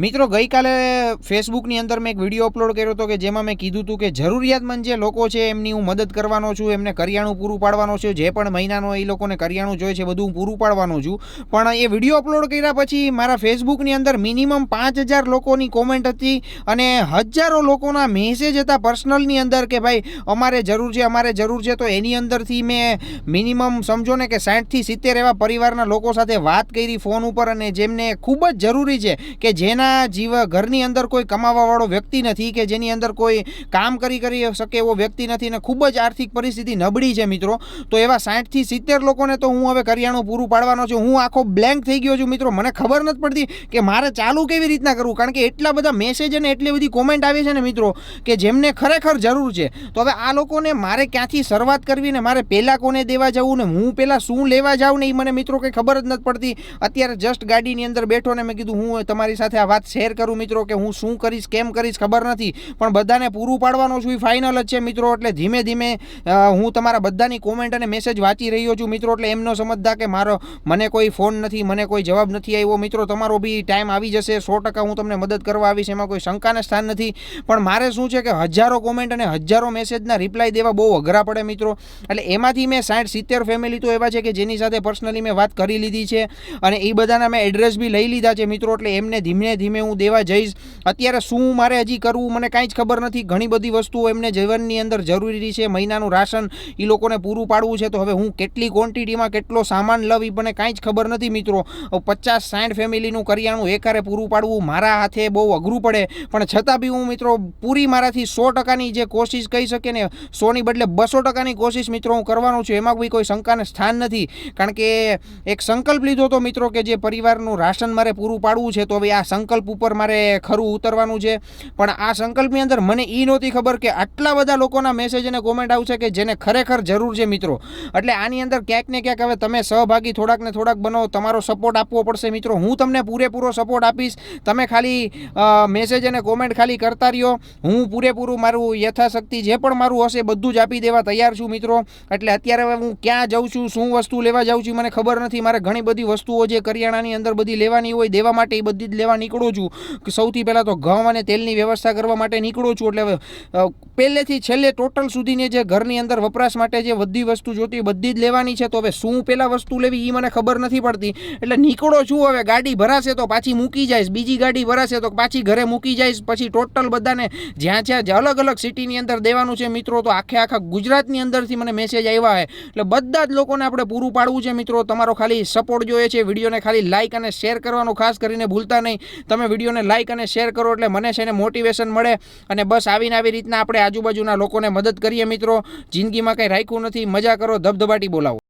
મિત્રો, ગઈકાલે ફેસબુકની અંદર મેં એક વીડિયો અપલોડ કર્યો હતો કે જેમાં મેં કીધું હતું કે જરૂરિયાતમંદ જે લોકો છે એમની હું મદદ કરવાનો છું, એમને કરિયાણું પૂરું પાડવાનો છું, જે પણ મહિનાનો એ લોકોને કરિયાણું જોઈએ છે, બધું હું પૂરું પાડવાનો છું. પણ એ વીડિયો અપલોડ કર્યા પછી મારા ફેસબુકની અંદર મિનિમમ પાંચ હજાર લોકોની કોમેન્ટ હતી અને હજારો લોકોના મેસેજ હતા પર્સનલની અંદર કે ભાઈ, અમારે જરૂર છે, અમારે જરૂર છે. તો એની અંદરથી મેં મિનિમમ સમજો ને કે સાઠથી સિત્તેર એવા પરિવારના લોકો સાથે વાત કરી ફોન ઉપર અને જેમને ખૂબ જ જરૂરી છે કે જેના જીવ ઘરની અંદર કોઈ કમાવાવાળો વ્યક્તિ નથી કે જેની અંદર કોઈ કામ કરી કરી શકે એવો વ્યક્તિ નથી ને ખૂબ જ આર્થિક પરિસ્થિતિ નબળી છે મિત્રો. તો એવા સાઠથી સિત્તેર લોકોને તો હું હવે કરિયાણું પૂરું પાડવાનો છું. હું આખો બ્લેન્ક થઈ ગયો છું મિત્રો. મને ખબર નથી પડતી કે મારે ચાલુ કેવી રીતના કરવું. કારણ કે એટલા બધા મેસેજ અને એટલી બધી કોમેન્ટ આવી છે ને મિત્રો કે જેમને ખરેખર જરૂર છે. તો હવે આ લોકોને મારે ક્યાંથી શરૂઆત કરવી ને મારે પહેલાં કોને દેવા જવું ને હું પહેલાં શું લેવા જાઉં ને એ મને મિત્રો કંઈ ખબર જ નથી પડતી. અત્યારે જસ્ટ ગાડીની અંદર બેઠો ને મેં કીધું, હું તમારી સાથે આ વાત શેર કરું મિત્રો કે હું શું કરીશ, કેમ કરીશ ખબર નથી. પણ બધાને પૂરું પાડવાનો છું, એ ફાઇનલ જ છે મિત્રો. એટલે ધીમે ધીમે હું તમારા બધાની કોમેન્ટ અને મેસેજ વાંચી રહ્યો છું મિત્રો. એટલે એમનો સમજતા કે મારો, મને કોઈ ફોન નથી, મને કોઈ જવાબ નથી આવ્યો. મિત્રો, તમારો બી ટાઈમ આવી જશે. સો ટકા હું તમને મદદ કરવા આવીશ. એમાં કોઈ શંકાને સ્થાન નથી. પણ મારે શું છે કે હજારો કોમેન્ટ અને હજારો મેસેજના રિપ્લાય દેવા બહુ અઘરા પડે મિત્રો. એટલે એમાંથી મેં સાઠ, સિત્તેર ફેમિલી તો એવા છે કે જેની સાથે પર્સનલી મેં વાત કરી લીધી છે. અને એ બધાના મેં એડ્રેસ બી લઈ લીધા છે મિત્રો. એટલે એમને ધીમે ધીમે હું દેવા જઈશ. અત્યારે શું મારે હજી કરવું મને કાંઈ જ ખબર નથી. ઘણી બધી વસ્તુઓ એમને જીવનની અંદર જરૂરી છે, મહિનાનું રાશન એ લોકોને પૂરું પાડવું છે. તો હવે હું કેટલી ક્વોન્ટિટીમાં કેટલો સામાન લવ એ મને કાંઈ જ ખબર નથી મિત્રો. પચાસ, સાઠ ફેમિલીનું કરિયાણું એકારે પૂરું પાડવું મારા હાથે બહુ અઘરું પડે. પણ છતાં બી હું મિત્રો પૂરી મારાથી સો ટકાની જે કોશિશ કહી શકે ને, સોની બદલે બસો ટકાની કોશિશ મિત્રો હું કરવાનો છું. એમાં બી કોઈ શંકાને સ્થાન નથી. કારણ કે એક સંકલ્પ લીધો હતો મિત્રો કે જે પરિવારનું રાશન મારે પૂરું પાડવું છે, તો હવે આ સંકલ્પ ઉપર મારે ખરું ઉતરવાનું છે. પણ આ સંકલ્પની અંદર મને એ નહોતી ખબર કે આટલા બધા લોકોના મેસેજ અને કોમેન્ટ આવશે કે જેને ખરેખર જરૂર છે મિત્રો. એટલે આની અંદર ક્યાંક ને ક્યાંક હવે તમે સહભાગી થોડાક ને થોડાક બનો, તમારો સપોર્ટ આપવો પડશે મિત્રો. હું તમને પૂરેપૂરો સપોર્ટ આપીશ. તમે ખાલી મેસેજ અને કોમેન્ટ ખાલી કરતા રહ્યો. હું પૂરેપૂરું મારું યથાશક્તિ જે પણ મારું હશે બધું જ આપી દેવા તૈયાર છું મિત્રો. એટલે અત્યારે હવે હું ક્યાં જાઉં છું, શું વસ્તુ લેવા જાઉં છું મને ખબર નથી. મારે ઘણી બધી વસ્તુઓ જે કરિયાણાની અંદર બધી લેવાની હોય, દેવા માટે એ બધી જ લેવા નીકળું છું. કે સૌથી પહેલાં તો ઘઉં અને તેલની વ્યવસ્થા કરવા માટે નીકળું છું. એટલે પહેલેથી છેલ્લે ટોટલ સુધીની જે ઘરની અંદર વપરાશ માટે જે બધી વસ્તુ જોતી બધી જ લેવાની છે. તો હવે શું પહેલાં વસ્તુ લેવી એ મને ખબર નથી પડતી. એટલે નીકળો છું હવે, ગાડી ભરાશે તો પાછી મૂકી જઈશ. બીજી ગાડી ભરાશે તો પાછી ઘરે મૂકી જઈશ. પછી ટોટલ બધાને જ્યાં જ્યાં જે અલગ અલગ સિટીની અંદર દેવાનું છે મિત્રો, તો આખે આખા ગુજરાતની અંદરથી મને મેસેજ આવ્યા છે એટલે બધા જ લોકોને આપણે પૂરું પાડવું છે મિત્રો. તમારો ખાલી સપોર્ટ જોઈએ છે. વિડીયોને ખાલી લાઇક અને શેર કરવાનું ખાસ કરીને ભૂલતા નહીં. તમે વિડીયોને લાઇક અને શેર કરો એટલે મને છે ને મોટિવેશન મળે અને બસ આવીને આવી રીતના આપણે આજુબાજુના લોકોને મદદ કરીએ મિત્રો. જિંદગીમાં કંઈ રાખ્યું નથી, મજા કરો, ધબધબાટી બોલાવો.